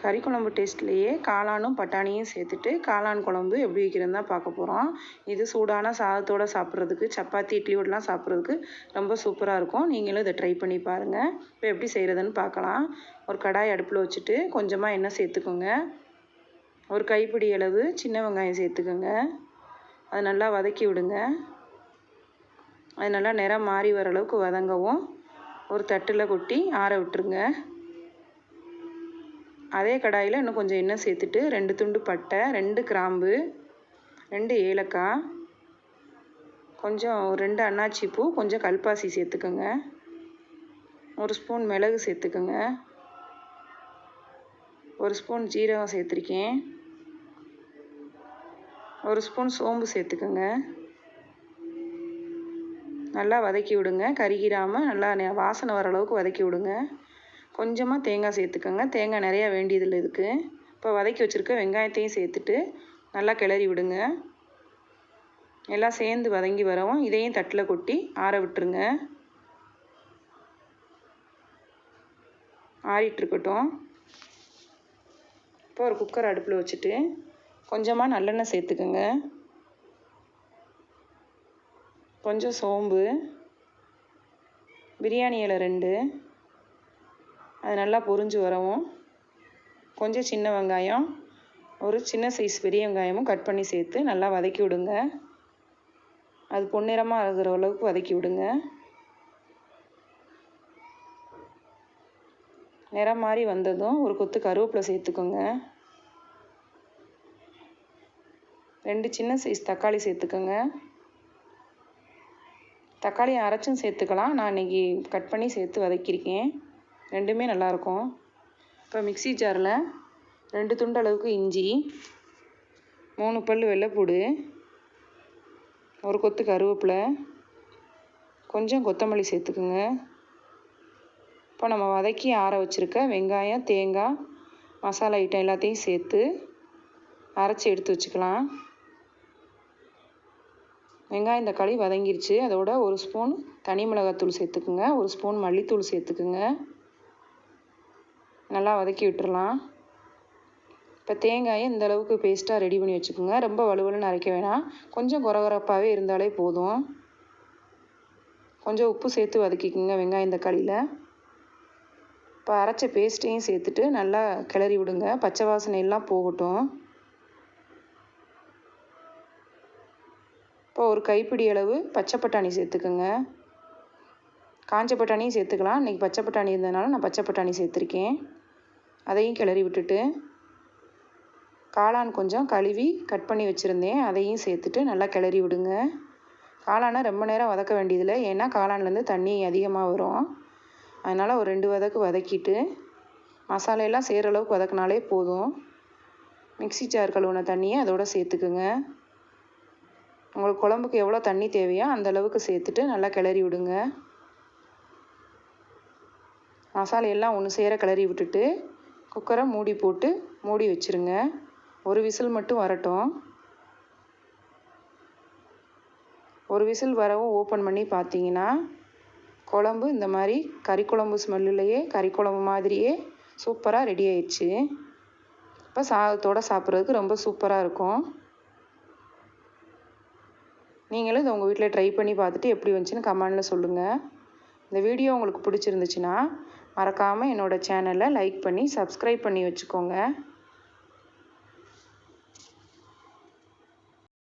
கறி குழம்பு டேஸ்ட்லேயே காளானும் பட்டாணியும் சேர்த்துட்டு காளான் குழம்பு எப்படி வைக்கிறதுன்னு தான் பார்க்க போகிறோம் இது சூடான சாதத்தோடு சாப்பிட்றதுக்கு சப்பாத்தி இட்லியோடலாம் சாப்பிட்றதுக்கு ரொம்ப சூப்பராக இருக்கும். நீங்களும் இதை ட்ரை பண்ணி பாருங்கள் இப்போ எப்படி செய்கிறதுன்னு பார்க்கலாம். ஒரு கடாய் அடுப்பில் வச்சுட்டு கொஞ்சமாக எண்ணெய் சேர்த்துக்கோங்க. ஒரு கைப்பிடி அளவு சின்ன வெங்காயம் சேர்த்துக்கோங்க. அது நல்லா வதக்கி விடுங்க. அது நல்லா நிறம் மாறி வர அளவுக்கு வதங்கவும் ஒரு தட்டில் கொட்டி ஆற விட்டுருங்க. அதே கடாயில் இன்னும் கொஞ்சம் எண்ணெய் சேர்த்துட்டு ரெண்டு துண்டு பட்டை ரெண்டு கிராம்பு ரெண்டு ஏலக்காய் கொஞ்சம் ரெண்டு அன்னாச்சி பூ கொஞ்சம் கல்பாசி சேர்த்துக்கோங்க. ஒரு ஸ்பூன் மிளகு சேர்த்துக்கோங்க. ஒரு ஸ்பூன் ஜீரகம் சேர்த்துருக்கேன். ஒரு ஸ்பூன் சோம்பு சேர்த்துக்கோங்க. நல்லா வதக்கி விடுங்க. கருகிராமல் நல்லா வாசனை வர அளவுக்கு வதக்கி விடுங்க. கொஞ்சமாக தேங்காய் சேர்த்துக்கோங்க. தேங்காய் நிறையா வேண்டியதில் இருக்குது இப்போ வதக்கி வச்சுருக்க வெங்காயத்தையும் சேர்த்துட்டு நல்லா கிளறி விடுங்க. எல்லாம் சேர்ந்து வதங்கி வரவும் இதையும் தட்டில் கொட்டி ஆற விட்டுருங்க. ஆறிட்டுருக்கட்டும் இப்போ ஒரு குக்கர் அடுப்பில் வச்சுட்டு கொஞ்சமாக நல்லெண்ணெய் சேர்த்துக்கோங்க. கொஞ்சம் சோம்பு பிரியாணி இலை ரெண்டு அது நல்லா பொரிஞ்சு வரவும். கொஞ்சம் சின்ன வெங்காயம் ஒரு சின்ன சைஸ் பெரிய வெங்காயமும் கட் பண்ணி சேர்த்து நல்லா வதக்கி விடுங்க. அது பொன்னிறமாக இருக்கிற அளவுக்கு வதக்கி விடுங்க. நிறம் மாதிரி வந்ததும் ஒரு கொத்து கருவேப்பிலை சேர்த்துக்கோங்க. ரெண்டு சின்ன சைஸ் தக்காளி சேர்த்துக்கோங்க. தக்காளி அரைச்சும் சேர்த்துக்கலாம். நான் இன்றைக்கி கட் பண்ணி சேர்த்து வதக்கியிருக்கேன். ரெண்டுமே நல்லாயிருக்கும். இப்போ மிக்சி ஜாரில் ரெண்டு துண்டு அளவுக்கு இஞ்சி மூணு பல் வெள்ளைப்பூடு ஒரு கொத்து கருவேப்பிலை கொஞ்சம் கொத்தமல்லி சேர்த்துக்குங்க. இப்போ நம்ம வதக்கி ஆற வச்சுருக்க வெங்காயம் தேங்காய் மசாலா ஐட்டம் எல்லாத்தையும் சேர்த்து அரைச்சி எடுத்து வச்சுக்கலாம். வெங்காயம் தக்காளி வதங்கிருச்சு. அதோட ஒரு ஸ்பூன் தனி மிளகாத்தூள் சேர்த்துக்குங்க. ஒரு ஸ்பூன் மல்லித்தூள் சேர்த்துக்குங்க. நல்லா வதக்கி விட்டுறலாம். இப்போ தேங்காயை இந்த அளவுக்கு பேஸ்ட்டாக ரெடி பண்ணி வச்சுக்கோங்க. ரொம்ப வலுவலுன்னு அரைக்க வேணாம். கொஞ்சம் குறகுறப்பாகவே இருந்தாலே போதும். கொஞ்சம் உப்பு சேர்த்து வதக்கிக்கோங்க வெங்காயம் தக்காளியில். இப்போ அரைச்ச பேஸ்ட்டையும் சேர்த்துட்டு நல்லா கிளறி விடுங்க. பச்சை வாசனை எல்லாம் போகட்டும். இப்போ ஒரு கைப்பிடி அளவு பச்சை பட்டாணி சேர்த்துக்கோங்க. காஞ்ச பட்டாணியும் சேர்த்துக்கலாம். இன்றைக்கி பச்சை பட்டாணி இருந்ததுனால நான் பச்சை பட்டாணி சேர்த்துருக்கேன். அதையும் கிளறி விட்டுட்டு காளான் கொஞ்சம் கழுவி கட் பண்ணி வச்சுருந்தேன். அதையும் சேர்த்துட்டு நல்லா கிளறி விடுங்க. காளானை ரொம்ப நேரம் வதக்க வேண்டியதில்லை. ஏன்னா காளான்லேருந்து தண்ணி அதிகமாக வரும். அதனால் ஒரு ரெண்டு வதக்கு வதக்கிட்டு மசாலையெல்லாம் செய்கிற அளவுக்கு வதக்கினாலே போதும். மிக்சி ஜார் கழுவுன தண்ணியை அதோடு சேர்த்துக்குங்க. உங்களுக்கு குழம்புக்கு எவ்வளோ தண்ணி தேவையோ அந்த அளவுக்கு சேர்த்துட்டு நல்லா கிளறி விடுங்க. மசாலையெல்லாம் ஒன்று சேர கிளறி விட்டுட்டு குக்கரை மூடி போட்டு மூடி வச்சுருங்க. ஒரு விசில் மட்டும் வரட்டும். ஒரு விசில் வரவும் ஓப்பன் பண்ணி பார்த்தீங்கன்னா குழம்பு இந்த மாதிரி கறி குழம்பு ஸ்மெல்லுலையே கறி குழம்பு மாதிரியே சூப்பராக ரெடி ஆயிடுச்சு. இப்போ சாதத்தோடு சாப்பிட்றதுக்கு ரொம்ப சூப்பராக இருக்கும். நீங்களும் இதை உங்கள் வீட்டில் ட்ரை பண்ணி பார்த்துட்டு எப்படி வந்துச்சுன்னு கமெண்டில் சொல்லுங்கள் இந்த வீடியோ உங்களுக்கு பிடிச்சிருந்துச்சுன்னா மறக்காமல் என்னோடய சேனலை லைக் பண்ணி சப்ஸ்கிரைப் பண்ணி வச்சுக்கோங்க.